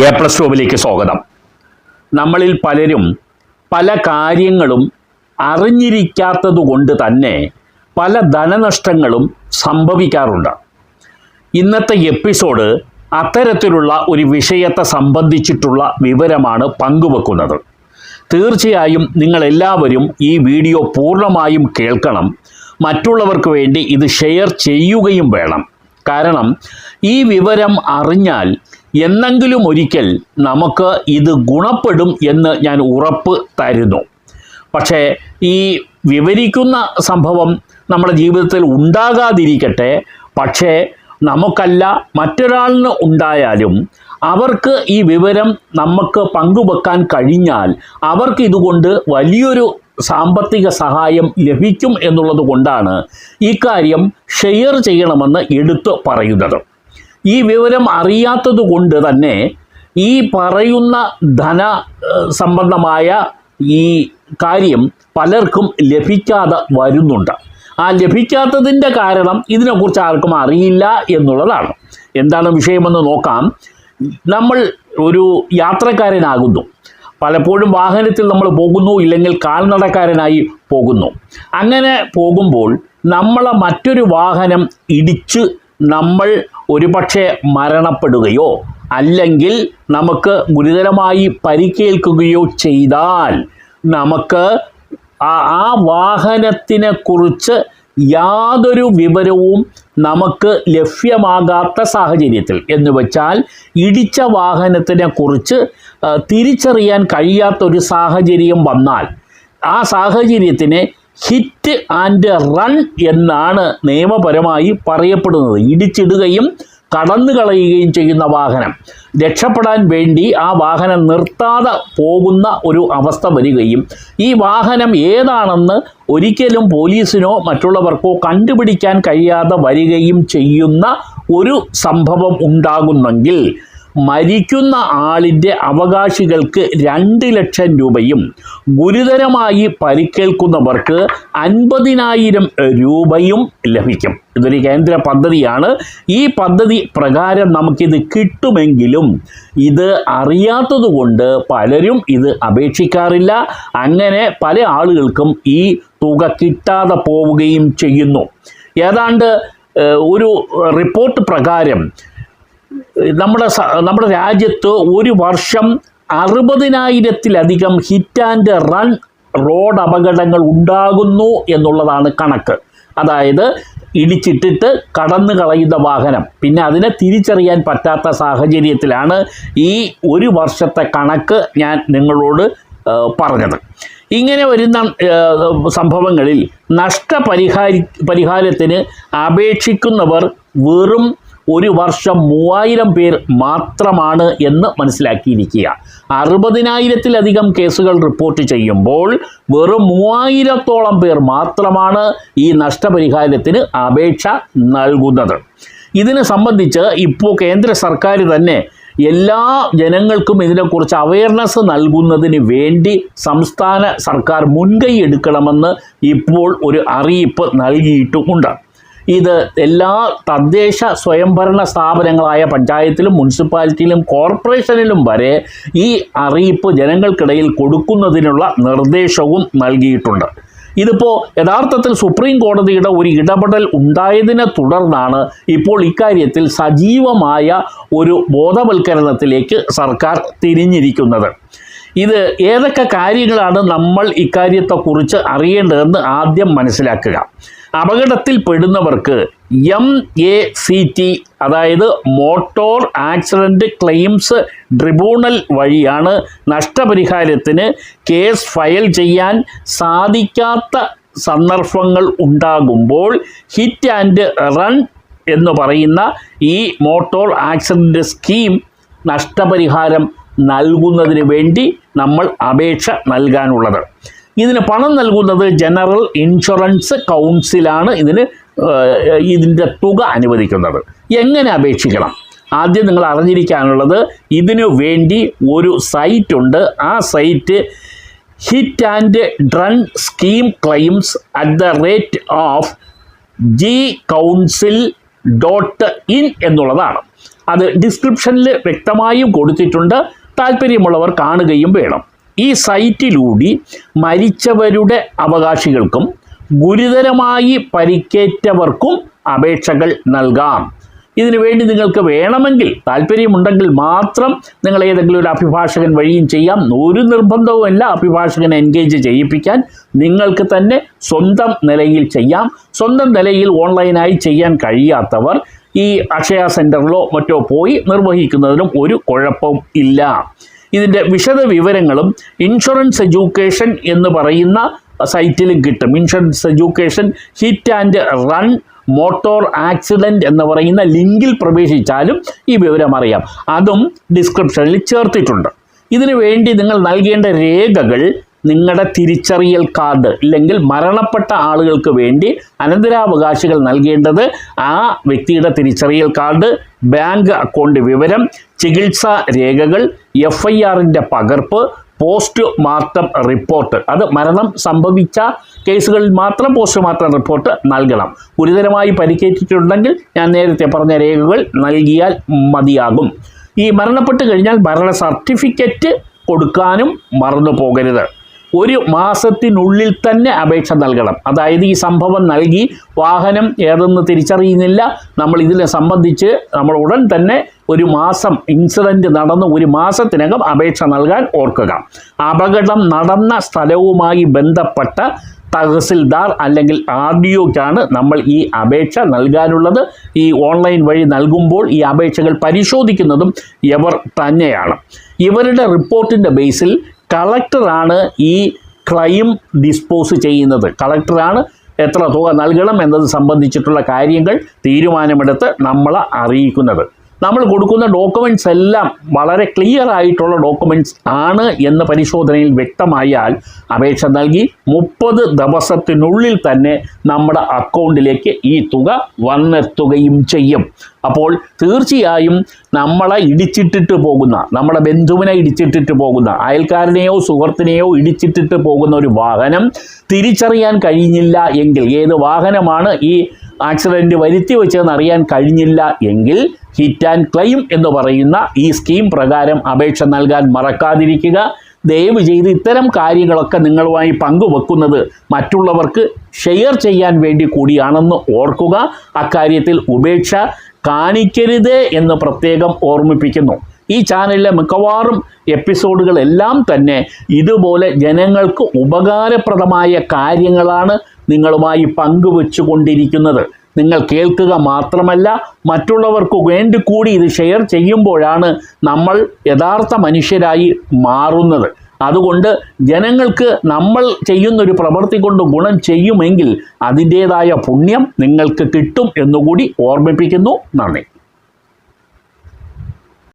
A plus ടൂവിലേക്ക് സ്വാഗതം. നമ്മളിൽ പലരും പല കാര്യങ്ങളും അറിഞ്ഞിരിക്കാത്തത് കൊണ്ട് തന്നെ പല ധനനഷ്ടങ്ങളും സംഭവിക്കാറുണ്ട്. ഇന്നത്തെ എപ്പിസോഡ് അത്തരത്തിലുള്ള ഒരു വിഷയത്തെ സംബന്ധിച്ചിട്ടുള്ള വിവരമാണ് പങ്കുവെക്കുന്നത്. തീർച്ചയായും നിങ്ങളെല്ലാവരും ഈ വീഡിയോ പൂർണമായും കേൾക്കണം. മറ്റുള്ളവർക്ക് വേണ്ടി ഇത് ഷെയർ ചെയ്യുകയും വേണം. കാരണം ഈ വിവരം അറിഞ്ഞാൽ എന്നെങ്കിലും ഒരിക്കൽ നമുക്ക് ഇത് ഗുണപ്പെടും എന്ന് ഞാൻ ഉറപ്പ് തരുന്നു. പക്ഷേ ഈ വിവരിക്കുന്ന സംഭവം നമ്മുടെ ജീവിതത്തിൽ ഉണ്ടാകാതിരിക്കട്ടെ. പക്ഷേ നമുക്കല്ല മറ്റൊരാളിന് ഉണ്ടായാലും അവർക്ക് ഈ വിവരം നമുക്ക് പങ്കുവെക്കാൻ കഴിഞ്ഞാൽ അവർക്ക് ഇതുകൊണ്ട് വലിയൊരു സാമ്പത്തിക സഹായം ലഭിക്കും എന്നുള്ളത് കൊണ്ടാണ് ഇക്കാര്യം ഷെയർ ചെയ്യണമെന്ന് എടുത്തു പറയുന്നത്. ഈ വിവരം അറിയാത്തത് കൊണ്ട് തന്നെ ഈ പറയുന്ന ധന സംബന്ധമായ ഈ കാര്യം പലർക്കും ലഭിക്കാതെ വരുന്നുണ്ട്. ആ ലഭിക്കാത്തതിന്റെ കാരണം ഇതിനെക്കുറിച്ച് ആർക്കും അറിയില്ല എന്നുള്ളതാണ്. എന്താണ് വിഷയമെന്ന് നോക്കാം. നമ്മൾ ഒരു യാത്രക്കാരനാകുന്നു. പലപ്പോഴും വാഹനത്തിൽ നമ്മൾ പോകുന്നു ഇല്ലെങ്കിൽ കാൽനടക്കാരനായി പോകുന്നു. അങ്ങനെ പോകുമ്പോൾ നമ്മളെ മറ്റൊരു വാഹനം ഇടിച്ച് നമ്മൾ ഒരുപക്ഷെ മരണപ്പെടുകയോ അല്ലെങ്കിൽ നമുക്ക് ഗുരുതരമായി പരിക്കേൽക്കുകയോ ചെയ്താൽ നമുക്ക് ആ വാഹനത്തിനെ കുറിച്ച് യാതൊരു വിവരവും നമുക്ക് ലഭ്യമാകാത്ത സാഹചര്യത്തിൽ എന്ന് വെച്ചാൽ ഇടിച്ച വാഹനത്തിനെ കുറിച്ച് തിരിച്ചറിയാൻ കഴിയാത്തൊരു സാഹചര്യം വന്നാൽ ആ സാഹചര്യത്തിനെ ഹിറ്റ് ആൻഡ് റൺ എന്നാണ് നിയമപരമായി പറയപ്പെടുന്നത്. ഇടിച്ചിടുകയും കടന്നു കളയുകയും ചെയ്യുന്ന വാഹനം. രക്ഷപ്പെടാൻ വേണ്ടി ആ വാഹനം നിർത്താതെ പോകുന്ന ഒരു അവസ്ഥ വരികയും ഈ വാഹനം ഏതാണെന്ന് ഒരിക്കലും പോലീസിനോ മറ്റുള്ളവർക്കോ കണ്ടുപിടിക്കാൻ കഴിയാതെ വരികയും ചെയ്യുന്ന ഒരു സംഭവം ഉണ്ടാകുന്നെങ്കിൽ മരിക്കുന്ന ആളിന്റെ അവകാശികൾക്ക് രണ്ട് ലക്ഷം രൂപയും ഗുരുതരമായി പരിക്കേൽക്കുന്നവർക്ക് അൻപതിനായിരം രൂപയും ലഭിക്കും. ഇതൊരു കേന്ദ്ര പദ്ധതിയാണ്. ഈ പദ്ധതി പ്രകാരം നമുക്കിത് കിട്ടുമെങ്കിലും ഇത് അറിയാത്തതുകൊണ്ട് പലരും ഇത് അപേക്ഷിക്കാറില്ല. അങ്ങനെ പല ആളുകൾക്കും ഈ തുക കിട്ടാതെ പോവുകയും ചെയ്യുന്നു. ഏതാണ്ട് ഒരു റിപ്പോർട്ട് പ്രകാരം നമ്മുടെ നമ്മുടെ രാജ്യത്ത് ഒരു വർഷം അറുപതിനായിരത്തിലധികം ഹിറ്റ് ആൻഡ് റൺ റോഡ് അപകടങ്ങൾ ഉണ്ടാകുന്നു എന്നുള്ളതാണ് കണക്ക്. അതായത് ഇടിച്ചിട്ടിട്ട് കടന്നു കളയുന്ന വാഹനം. പിന്നെ അതിനെ തിരിച്ചറിയാൻ പറ്റാത്ത സാഹചര്യത്തിലാണ് ഈ ഒരു വർഷത്തെ കണക്ക് ഞാൻ നിങ്ങളോട് പറഞ്ഞത്. ഇങ്ങനെ വരുന്ന സംഭവങ്ങളിൽ നഷ്ടപരിഹാരി പരിഹാരത്തിന് അപേക്ഷിക്കുന്നവർ വെറും ഒരു വർഷം മൂവായിരം പേർ മാത്രമാണ് എന്ന് മനസ്സിലാക്കിയിരിക്കുക അറുപതിനായിരത്തിലധികം കേസുകൾ റിപ്പോർട്ട് ചെയ്യുമ്പോൾ വെറും മൂവായിരത്തോളം പേർ മാത്രമാണ് ഈ നഷ്ടപരിഹാരത്തിന് അപേക്ഷ നൽകുന്നത്. ഇതിനെ സംബന്ധിച്ച് ഇപ്പോൾ കേന്ദ്ര സർക്കാർ തന്നെ എല്ലാ ജനങ്ങൾക്കും ഇതിനെക്കുറിച്ച് അവയർനെസ് നൽകുന്നതിന് വേണ്ടി സംസ്ഥാന സർക്കാർ മുൻകൈ എടുക്കണമെന്ന് ഇപ്പോൾ ഒരു അറിയിപ്പ് നൽകിയിട്ടുമുണ്ട്. ഇത് എല്ലാ തദ്ദേശ സ്വയംഭരണ സ്ഥാപനങ്ങളായ പഞ്ചായത്തിലും മുനിസിപ്പാലിറ്റിയിലും കോർപ്പറേഷനിലും വരെ ഈ അറിയിപ്പ് ജനങ്ങൾക്കിടയിൽ കൊടുക്കുന്നതിനുള്ള നിർദ്ദേശവും നൽകിയിട്ടുണ്ട്. ഇതിപ്പോൾ യഥാർത്ഥത്തിൽ സുപ്രീം കോടതിയുടെ ഒരു ഇടപെടൽ ഉണ്ടായതിനെ തുടർന്നാണ് ഇപ്പോൾ ഇക്കാര്യത്തിൽ സജീവമായ ഒരു ബോധവൽക്കരണത്തിലേക്ക് സർക്കാർ തിരിഞ്ഞിരിക്കുന്നത്. ഇത് ഏതൊക്കെ കാര്യങ്ങളാണ് നമ്മൾ ഇക്കാര്യത്തെക്കുറിച്ച് അറിയേണ്ടതെന്ന് ആദ്യം മനസ്സിലാക്കുക. അപകടത്തിൽ പെടുന്നവർക്ക് എം എ സി ടി അതായത് മോട്ടോർ ആക്സിഡന്റ് ക്ലെയിംസ് ട്രിബ്യൂണൽ വഴിയാണ് നഷ്ടപരിഹാരത്തിന് കേസ് ഫയൽ ചെയ്യാൻ സാധിക്കാത്ത സന്ദർഭങ്ങൾ ഉണ്ടാകുമ്പോൾ ഹിറ്റ് ആൻഡ് റൺ എന്ന് പറയുന്ന ഈ മോട്ടോർ ആക്സിഡന്റ് സ്കീം നഷ്ടപരിഹാരം നൽകുന്നതിന് വേണ്ടി നമ്മൾ അപേക്ഷ നൽകാനുള്ളത്. ഇതിന് പണം നൽകുന്നത് ജനറൽ ഇൻഷുറൻസ് കൗൺസിലാണ് ഇതിന് ഇതിന്റെ തുക അനുവദിക്കുന്നത്. എങ്ങനെ അപേക്ഷിക്കണം? ആദ്യം നിങ്ങൾ അറിഞ്ഞിരിക്കാനുള്ളത് ഇതിനു വേണ്ടി ഒരു സൈറ്റ് ഉണ്ട്. ആ site hit and run scheme claims at the rate of G council dot in എന്നുള്ളതാണ്. അത് ഡിസ്ക്രിപ്ഷനിൽ വ്യക്തമായും കൊടുത്തിട്ടുണ്ട്. താല്പര്യമുള്ളവർ കാണുകയും വേണം. ഈ സൈറ്റിലൂടി മരിച്ചവരുടെ അവകാശികൾക്കും ഗുരുതരമായി പരിക്കേറ്റവർക്കും അപേക്ഷകൾ നൽകാം. ഇതിനു വേണ്ടി നിങ്ങൾക്ക് വേണമെങ്കിൽ താല്പര്യമുണ്ടെങ്കിൽ മാത്രം നിങ്ങൾ ഏതെങ്കിലും ഒരു അഭിഭാഷകൻ വഴിയും ചെയ്യാം. ഒരു നിർബന്ധവുമല്ല അഭിഭാഷകനെ എൻഗേജ് ചെയ്യിപ്പിക്കാൻ. നിങ്ങൾക്ക് തന്നെ സ്വന്തം നിലയിൽ ചെയ്യാം. സ്വന്തം നിലയിൽ ഓൺലൈനായി ചെയ്യാൻ കഴിയാത്തവർ ഈ അക്ഷയ സെന്ററിലോ മറ്റോ പോയി നിർവഹിക്കുന്നതിനും ഒരു കുഴപ്പവും ഇല്ല. ഇതിന്റെ വിശദ വിവരങ്ങളും ഇൻഷുറൻസ് എഡ്യൂക്കേഷൻ എന്ന് പറയുന്ന സൈറ്റിലും കിട്ടും. Insurance education hit and run motor accident എന്ന് പറയുന്ന ലിങ്കിൽ പ്രവേശിച്ചാലും ഈ വിവരം അറിയാം. അതും ഡിസ്ക്രിപ്ഷനിൽ ചേർത്തിട്ടുണ്ട്. ഇതിനു വേണ്ടി നിങ്ങൾ നൽകേണ്ട രേഖകൾ നിങ്ങളുടെ തിരിച്ചറിയൽ കാർഡ് ഇല്ലെങ്കിൽ മരണപ്പെട്ട ആളുകൾക്ക് വേണ്ടി അനന്തരാവകാശികൾ നൽകേണ്ടത് ആ വ്യക്തിയുടെ തിരിച്ചറിയൽ കാർഡ് ബാങ്ക് അക്കൗണ്ട് വിവരം ചികിത്സാ രേഖകൾ എഫ് ഐ ആറിന്റെ പകർപ്പ് പോസ്റ്റ് മാർട്ടം റിപ്പോർട്ട്. അത് മരണം സംഭവിച്ച കേസുകളിൽ മാത്രം പോസ്റ്റ് മാർട്ടം റിപ്പോർട്ട് നൽകണം. ഗുരുതരമായി പരിക്കേറ്റിട്ടുണ്ടെങ്കിൽ ഞാൻ നേരത്തെ പറഞ്ഞ രേഖകൾ നൽകിയാൽ മതിയാകും. ഈ മരണപ്പെട്ട് കഴിഞ്ഞാൽ മരണ സർട്ടിഫിക്കറ്റ് കൊടുക്കാനും മറന്നു പോകരുത് ഒരു മാസത്തിനുള്ളിൽ തന്നെ അപേക്ഷ നൽകണം. അതായത് ഈ സംഭവം നൽകി വാഹനം ഏതെന്ന് തിരിച്ചറിയുന്നില്ല. നമ്മൾ ഇതിനെ സംബന്ധിച്ച് നമ്മൾ ഉടൻ തന്നെ ഒരു മാസം ഇൻസിഡന്റ് നടന്ന് ഒരു മാസത്തിനകം അപേക്ഷ നൽകാൻ ഓർക്കുക. അപകടം നടന്ന സ്ഥലവുമായി ബന്ധപ്പെട്ട തഹസിൽദാർ അല്ലെങ്കിൽ ആർ ഡി ഒക്കാണ് നമ്മൾ ഈ അപേക്ഷ നൽകാനുള്ളത്. ഈ ഓൺലൈൻ വഴി നൽകുമ്പോൾ ഈ അപേക്ഷകൾ പരിശോധിക്കുന്നതും ഇവർ തന്നെയാണ്. ഇവരുടെ റിപ്പോർട്ടിന്റെ ബേസിൽ കളക്ടറാണ് ഈ ക്ലെയിം ഡിസ്പോസ് ചെയ്യുന്നത്. കളക്ടറാണ് എത്ര തുക നൽകണം എന്നത് സംബന്ധിച്ചിട്ടുള്ള കാര്യങ്ങൾ തീരുമാനമെടുത്ത് നമ്മളെ അറിയിക്കുന്നത്. നമ്മൾ കൊടുക്കുന്ന ഡോക്യുമെന്റ്സ് എല്ലാം വളരെ ക്ലിയർ ആയിട്ടുള്ള ഡോക്യുമെന്റ്സ് ആണ് എന്ന പരിശോധനയിൽ വ്യക്തമായാൽ അപേക്ഷ നൽകി മുപ്പത് ദിവസത്തിനുള്ളിൽ തന്നെ നമ്മുടെ അക്കൗണ്ടിലേക്ക് ഈ തുക വന്നെത്തുകയും ചെയ്യും. അപ്പോൾ തീർച്ചയായും നമ്മളെ ഇടിച്ചിട്ടിട്ട് പോകുന്ന നമ്മുടെ ബന്ധുവിനെ ഇടിച്ചിട്ടിട്ട് പോകുന്ന അയൽക്കാരനെയോ സുഹൃത്തിനെയോ ഇടിച്ചിട്ടിട്ട് പോകുന്ന ഒരു വാഹനം തിരിച്ചറിയാൻ കഴിഞ്ഞില്ല എങ്കിൽ ഏത് വാഹനമാണ് ഈ ആക്സിഡന്റ് വരുത്തി വെച്ചതെന്ന് അറിയാൻ കഴിഞ്ഞില്ല എങ്കിൽ ഹിറ്റ് ആൻഡ് ക്ലെയിം എന്ന് പറയുന്ന ഈ സ്കീം പ്രകാരം അപേക്ഷ നൽകാൻ മറക്കാതിരിക്കുക. ദയവ് ചെയ്ത് ഇത്തരം കാര്യങ്ങളൊക്കെ നിങ്ങളുമായി പങ്കുവെക്കുന്നത് മറ്റുള്ളവർക്ക് ഷെയർ ചെയ്യാൻ വേണ്ടി കൂടിയാണെന്ന് ഓർക്കുക. അക്കാര്യത്തിൽ ഉപേക്ഷ കാണിക്കരുത് എന്ന് പ്രത്യേകം ഓർമ്മിപ്പിക്കുന്നു. ഈ ചാനലിലെ മിക്കവാറും എപ്പിസോഡുകളെല്ലാം തന്നെ ഇതുപോലെ ജനങ്ങൾക്ക് ഉപകാരപ്രദമായ കാര്യങ്ങളാണ് നിങ്ങളുമായി പങ്കുവെച്ചു കൊണ്ടിരിക്കുന്നത് നിങ്ങൾ കേൾക്കുക മാത്രമല്ല മറ്റുള്ളവർക്ക് വേണ്ടി കൂടി ഇത് ഷെയർ ചെയ്യുമ്പോഴാണ് നമ്മൾ യഥാർത്ഥ മനുഷ്യരായി മാറുന്നത്. അതുകൊണ്ട് ജനങ്ങൾക്ക് നമ്മൾ ചെയ്യുന്നൊരു പ്രവൃത്തി കൊണ്ട് ഗുണം ചെയ്യുമെങ്കിൽ അതിന്റേതായ പുണ്യം നിങ്ങൾക്ക് കിട്ടും എന്നുകൂടി ഓർമ്മിപ്പിക്കുന്നു. നന്ദി.